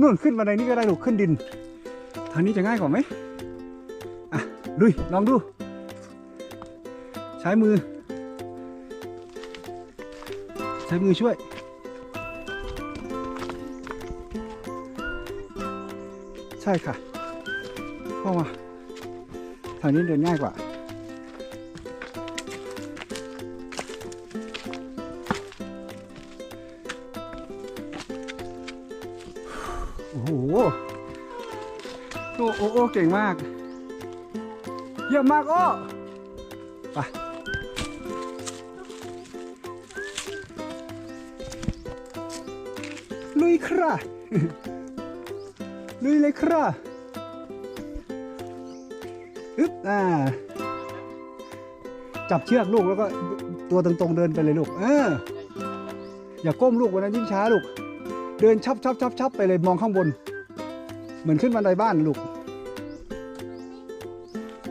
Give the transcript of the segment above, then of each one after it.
นู่นขึ้นบันไดนี้ก็ได้ลูกขึ้นดิน ทางนี้จะง่ายกว่าไหมอะลุยลองดู ใช้มือ ใช้มือช่วยใช่ค่ะเข้ามาทางนี้เดินง่ายกว่า โอ้โหโอ้โอ้โอ้เก่งมาก เยี่ยมมากโอ้ไปลุยคราลุยเลยคราอึ๊บอ่า จับเชือกลูกแล้วก็ตัวตรงๆเดินไปเลยลูก เออ อย่าก้มลูกวันนั้นยิ่งช้าลูก เดินชับชับชับชับไปเลยมองข้างบน เหมือนขึ้นบันไดบ้านลูก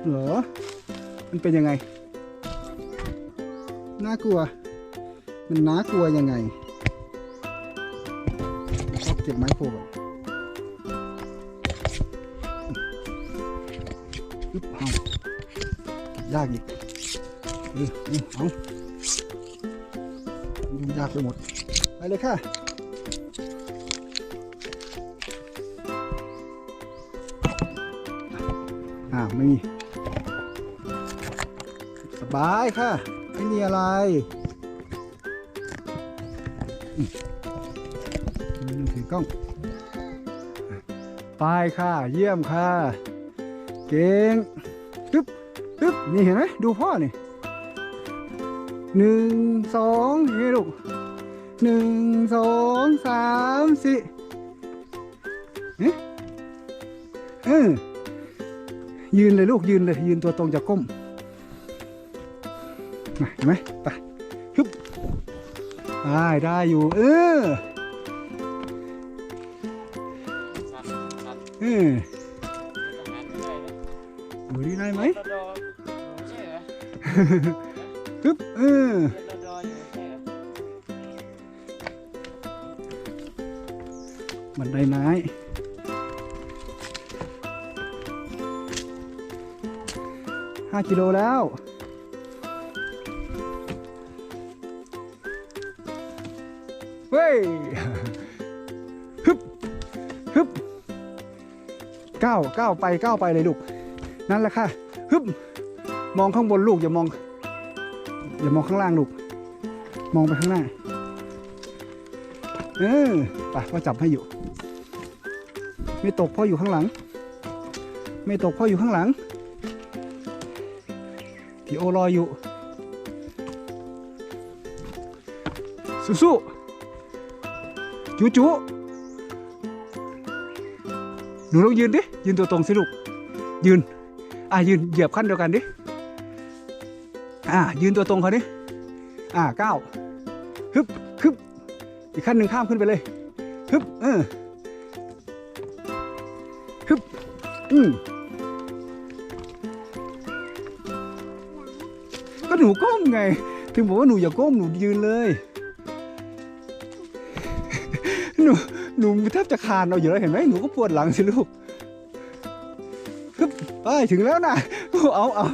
เหรอ มันเป็นยังไง น่ากลัว มันน่ากลัวยังไงชอบเก็บไม้โฟก่อนอึ๊บเอายากอีกเออเอายุ่งยากไปหมด ไปเลยค่ะ อ้าวไม่มี สบายค่ะ ไม่มีอะไรถือกล้อง ไปค่ะ เยี่ยมค่ะ เก่งตึ๊บตึ๊บนี่เห็นไหมดูพ่อนี่หนึ่งสองอย่างนี่ลูกหนึ่งสองสามสี่เอ๊ะเออ ยืนเลยลูกยืนเลยยืนตัวตรงจะก้มมาเห็นไหมไปฮึบได้ได้อยู่ เออสันสันเออทหารไม่ได้นะดูนี่ได้ไหมรอดอใช่เหรอฮึบเออเรียนรอดออยู่ใช่เหรอบันไดไม้ ห้ากิโลแล้ว เฮ้ยฮึบฮึบก้าวก้าวไปก้าวไปเลยลูก นั่นแหละค่ะฮึบมองข้างบนลูกอย่ามอง อย่ามองข้างล่างลูก มองไปข้างหน้า เออไปพ่อจับให้อยู่ ไม่ตกพ่ออยู่ข้างหลัง ไม่ตกพ่ออยู่ข้างหลัง พี่โอรออยู่ สู้ๆจูจูหนูลองยืนดิ ยืนตัวตรงสิลูก ยืน อะยืนเหยียบขั้นเดียวกันดิ อะยืนตัวตรงเขาดิ อะก้าวฮึบฮึบอีกขั้นหนึ่งข้ามขึ้นไปเลยฮึบเออฮึบอืม นูก้มไง ถึงบอกว่าหนูอย่าก้มหนูยืนเลย หนูหนูแทบจะคานเอาอยู่แล้วเห็นไหมหนูก็ปวดหลังสิลูกฮึบไปถึงแล้วนะเอาเอา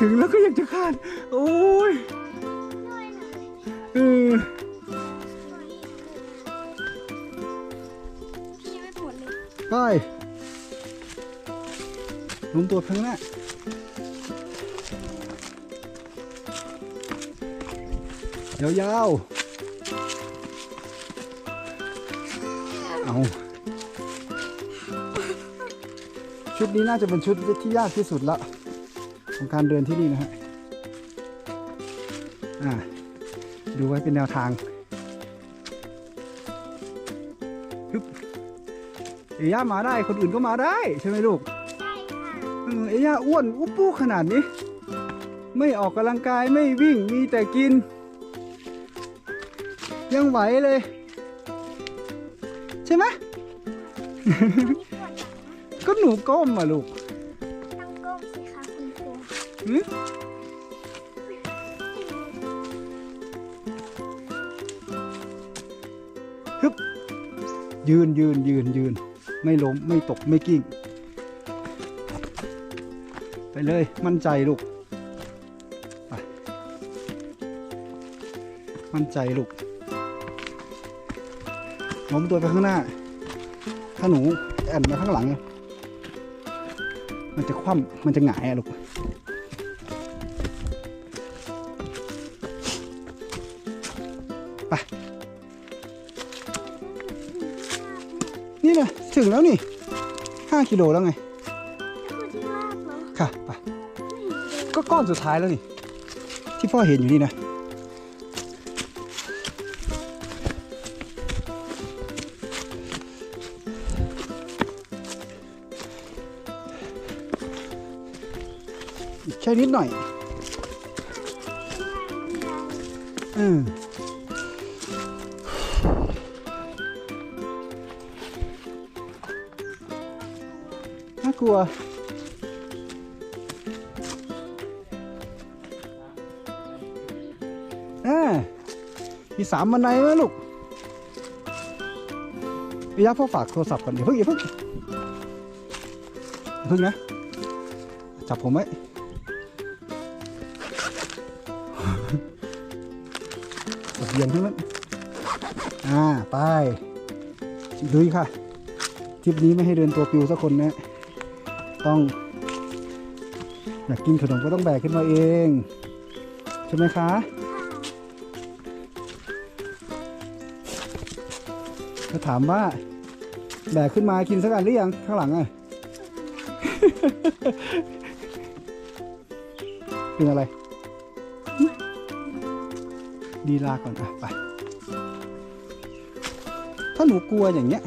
ถึงแล้วก็ยังจะคานโอ้ยเออพี่ยังไม่ปวดเลยไปลงตัวข้างหน้า ยาวๆ เอา ชุดนี้น่าจะเป็นชุดที่ยากที่สุดละ ของการเดินที่นี่นะฮะ อ่า ดูไว้เป็นแนวทางฮึบเอย่ามาได้ คนอื่นก็มาได้ ใช่ไหมลูก ใช่ค่ะเออเอย่าอ้วน อุ๊บปุ๊กขนาดนี้ ไม่ออกกำลังกายไม่วิ่งมีแต่กิน ยังไหวเลย ใช่ไหมนี่ปวดหลังนะก็หนูก้มอะลูกต้องก้มสิคะคุณครูหึฮึบยืนยืนยืนยืน ไม่ล้มไม่ตกไม่กิ้ง ไปเลยมั่นใจลูก ไป มั่นใจลูก โน้มตัวไปข้างหน้า ถ้าหนูแอนไปข้างหลัง มันจะคว่ำมันจะหงายอะลูกไปนี่นะถึงแล้วนี่ห้ากิโลแล้วไงคือที่ลากเหรอค่ะไปก็ก้อนสุดท้ายแล้วนี่ ที่พ่อเห็นอยู่นี่นะ อีกแค่นิดหน่อยอืมน่ากลัวอ่ามีสามบันไดไหมลูกระยะพ่อฝากโทรศัพท์ก่อนอย่าเพิ่งอย่าเพิ่งอย่าเพิ่งนะ จับผมไว้ กดเบียนทั้งนั้นอ่าไปดุยค่ะทริปนี้ไม่ให้เดินตัวปิวสักคนนะต้องอยากกินขนมก็ต้องแบกขึ้นมาเอง ใช่ไหมคะถ้าถามว่า แบกขึ้นมากินสักอันหรือยังข้างหลังอะเป็นอะไร ดีลาก่อนอะไป ถ้าหนูกลัวอย่างเงี้ย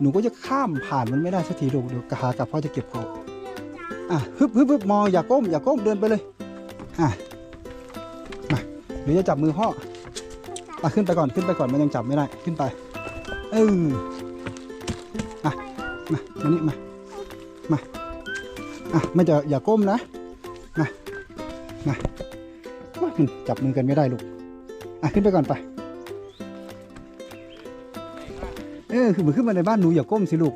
หนูก็จะข้ามผ่านมันไม่ได้สักทีลูกเดี๋ยวกหากับพ่อจะเก็บเขาอะฮึบฮึบฮึบมองอย่าก้มอย่าก้มเดินไปเลยอะมาเดี๋ยวจะจับมือพ่ออะขึ้นไปก่อนขึ้นไปก่อนมันยังจับไม่ได้ขึ้นไป เอออะมามานี่มามาอะไม่จะอย่าก้มนะมามามามันจับมือกันไม่ได้ลูก อะขึ้นไปก่อนไป เออคือเหมือนขึ้นมาในบ้านหนูอย่าก้มสิลูก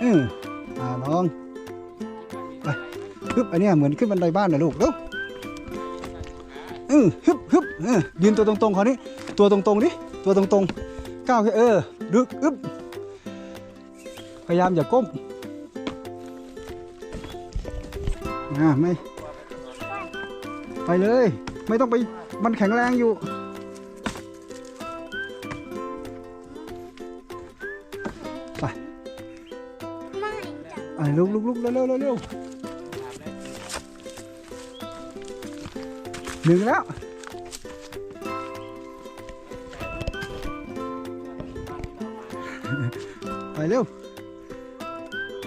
เอออ่าลองไปฮึบอันเนี้ยเหมือนขึ้นบันไดบ้านนะลูกเร็วเออฮึบฮึบเออยืนตัวตรงๆเขาวนี่ตัวตรงๆดิตัวตรงๆก้าวแค่เออดึกอึบพยายามอย่าก้มอ่าไม่ไปเลย ไม่ต้องไปมันแข็งแรงอยู่ ไปไม่จับอะลุกลุกลุกเร็วเร็วเร็วเร็วหนึ่งแล้วไปเร็ว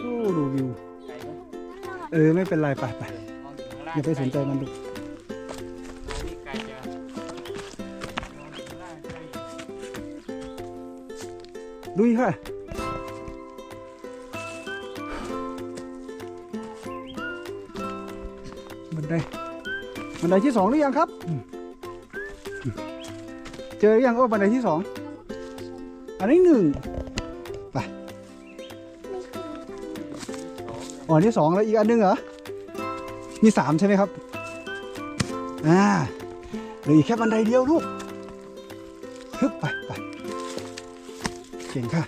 โอ้ดูวิว เออ ไม่เป็นไร ไปไปอย่าไปสนใจมันลู ลุยค่ะ บันได บันไดที่สองหรือยังครับ เจอหรือยังโอ้บันไดที่สอง อันนี้หนึ่งไม่ขึ้นอ๋อนี่สองแล้วอีกอันหนึงเหรอ มีสามใช่ไหมครับ อ่าเหลืออีกแค่บันไดเดียวลูกฮึบไปไป ก่งค่ะ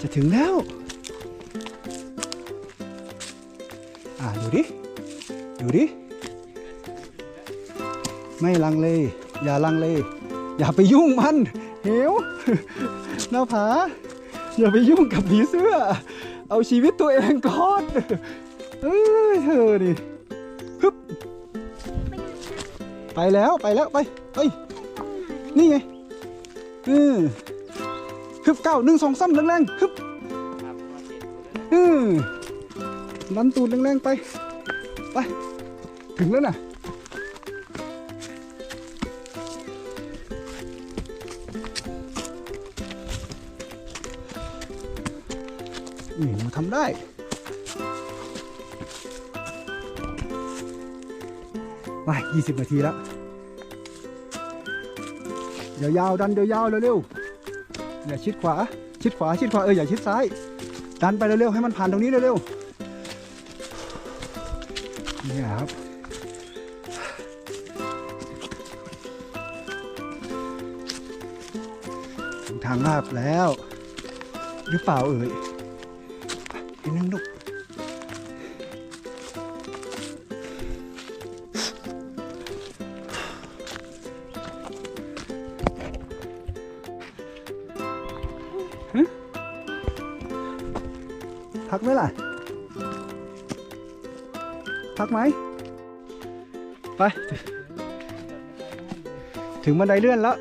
จะถึงแล้ว อ่าดูดิ ดูดิ ไม่ลังเลย อย่าลังเลย อย่าไปยุ่งมันเหวหน้าผา อย่าไปยุ่งกับผีเสื้อ เอาชีวิตตัวเองก่อนเอ้ยเธอดิฮึบไปแล้วไปแล้วไปไปนี่ไง อือฮึบเก้าหนึ่งสองสามแรงๆฮึบอือลันตูดแรงๆไป ไป ถึงแล้วน่ะนี่หนูทำได้ไป20 นาทีแล้ว เดี๋ยวยาวดันเดี๋ยวยาวเร็วๆอย่าชิดขวา ชิดขวาชิดขวาเอออย่าชิดซ้าย ดันไปเร็วๆให้มันผ่านตรงนี้เร็วๆเนี่ยครับถึงทางลาบแล้ว หรือเปล่าเอ่ยไปนั่งลูก พักไหมล่ะ พักไหม ไป ถึงบันไดเลื่อนแล้ว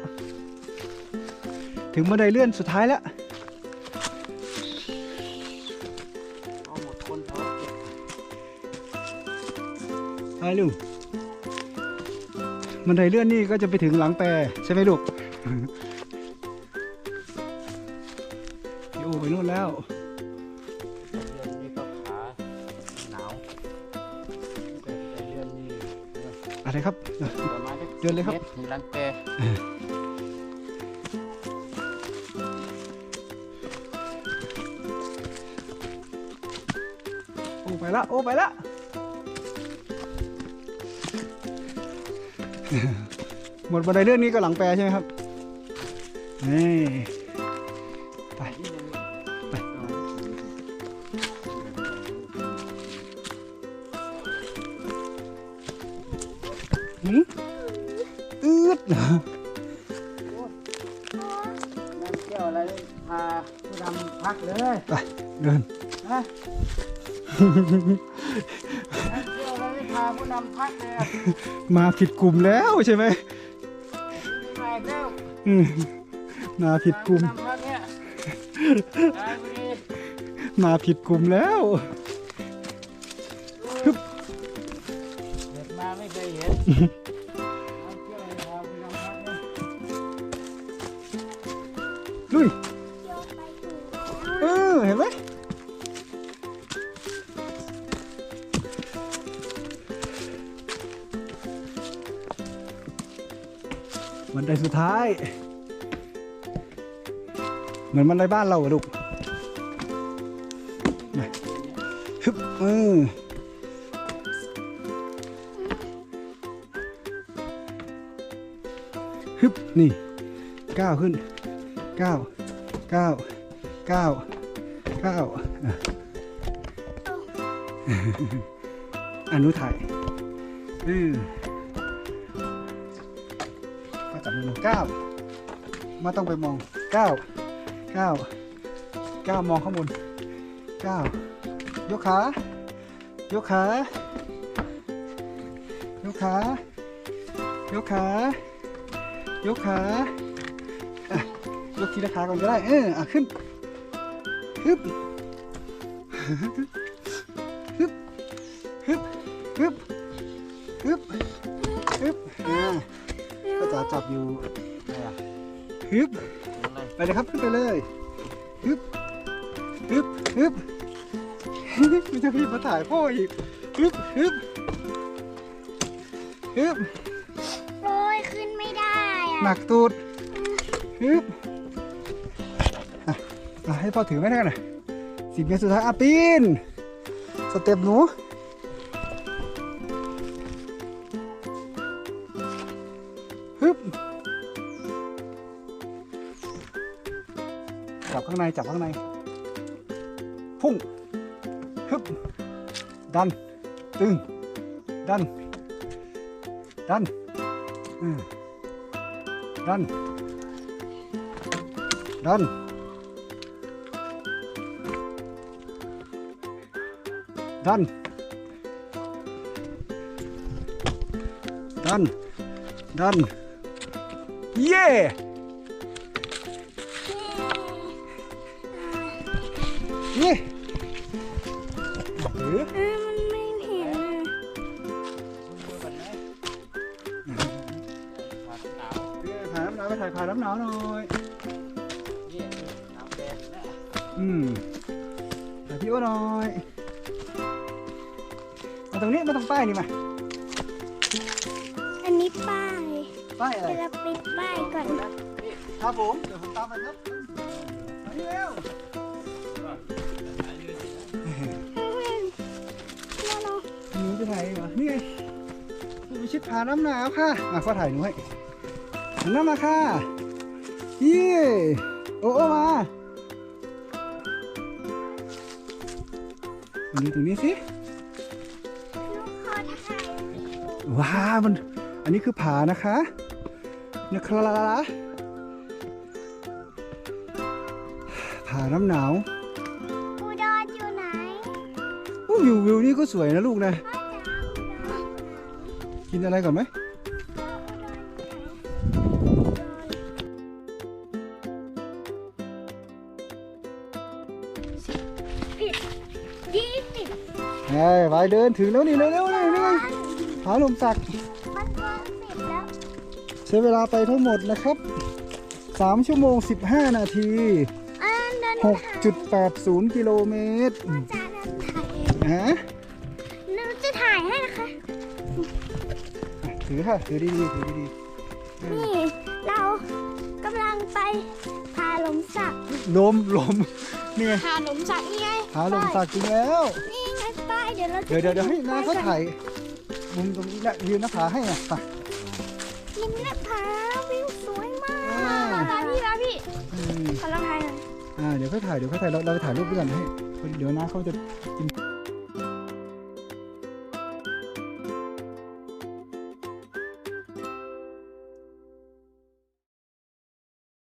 ถึงบันไดเลื่อนสุดท้ายแล้วเอาหมดคนเขาเก็บไปลูกบันไดเลื่อนนี่ก็จะไปถึงหลังแปรใช่ไหมลูก ไปนู่นแล้วเดือนนี้ก็ขาหนาวแต่แต่เดือนนี้เอออะไรครับ ประมาณสักเดินเลยครับมตถึงลังแปรโอ้ไปละโอ้ไปละหมดบันไดเลื่อนนี้ก็หลังแปรใช่ไหมครับนี่ ไปนี่ยังไป หืมอืดนั่นเที่ยวอะไรพาผู้ดำพักเลยไป เดินนะนั่นเที่ยวอะไรพาผู้ดำพักเลยอะมาผิดกลุ่มแล้วใช่ไหม มาอีกแล้วอืมมาผิดกลุ่มพาผู้ดำ มาผิดกลุ่มแล้วเกิดมาไม่เคยเห็นเอาเที่ยวอะไรพาผู้ดำพักเนี่ยลุยโยนไปถูกเออเห็นไหมบันไดสุดท้าย เหมือนบันไดบ้านเราอะลูกมาฮึบเออฮึบนี่ก้าวขึ้นก้าวก้าวก้าวก้าวอะอนุถ่ายอือมาจับมือก้าวมาต้องไปมองก้าว ก้าวก้าวมองข้างบนก้าวยกขายกขายกขายกขายกขายกทีละขาก่อนก็ได้เอออะขึ้นฮึบฮึบฮึบฮึบฮึบฮึบอ่าก็จะจับอยู่ฮึบ ไรไปเลยครับขึ้นไปเลยฮึบฮึบฮึบมันจะพี่มาถ่ายพ่ออีกฮึบฮึบฮึบโอ้ยขึ้นไม่ได้อะหนักตูดฮึบอะอะให้พ่อถือไว้ได้กันหน่อยสิบเมตรสุดท้ายอะปีน สเต็ปหนูางในจับข้างใน พุ่งฮึบดัน ตึง ดัน ดันดัน ดัน ดัน ดัน ดัน เย่ เย่ถือเออมันไม่เห็นอะดูก่อนไหาหนาวถ่ายน้ำหนาวไปถ่ายถ่าน้ำหนาวหน่อย อืมถ่ายพี่โอ้หน่อย มาตรงนี้มาตรงป้ายนี่มา อันนี้ป้ายป้ายอะไร เราปิดป้ายก่อน ครับผม เดี๋ยวผมตามไปครับนี่แล้ว นี่ไงวิชิตพาน้ำหนาวค่ะอะก็ถ่ายหนูให้หันหน้ามาค่ะยี่โอ้โอ้มาตรงนี้ตรงนี้สิลูกขอถ่ายว้ามัน อันนี้คือผานะคะนะครับผาน้ำหนาวอุดรอยู่ไหนอู้วิววิวนี่ก็สวยนะลูกนะ กินอะไรก่อนไหมผิดยี่สิบเฮ้ยไปเดินถึงแล้วนี่เร็วเร็วเลยนี่ไงผาลมสักมันเกินสิบแล้วใช้เวลาไปทั้งหมดนะครับ3ชั่วโมง 15 นาที อันเดินถ่าย6.80 กิโลเมตรพ่อจ๋าเดินถ่ายเอง ฮะ ถือค่ะ ถือดีๆถือดีนี่เรากำลังไปพาลมสักๆลมลมนี่ไงพาลมสักนี่ไงหาลมสักจริงแล้ว นี่ไงป้ายเดี๋ยวเราจะเดี๋ยวเดี๋ยวเดี๋ยวให้นาเขาถ่ายมุมตรงนี้แหละยืนหน้าผาให้อะไปนี่แหละพาวิวสวยมาอ่ากมาพี่มาพี่อืมขอลองถ่ายหน่อยอ่าเดี๋ยวเขาถ่ายเดี๋ยวเขาถ่ายเราเราไปถ่ายรูปด้วยกันให้เดี๋ยวนาเขาจะกิน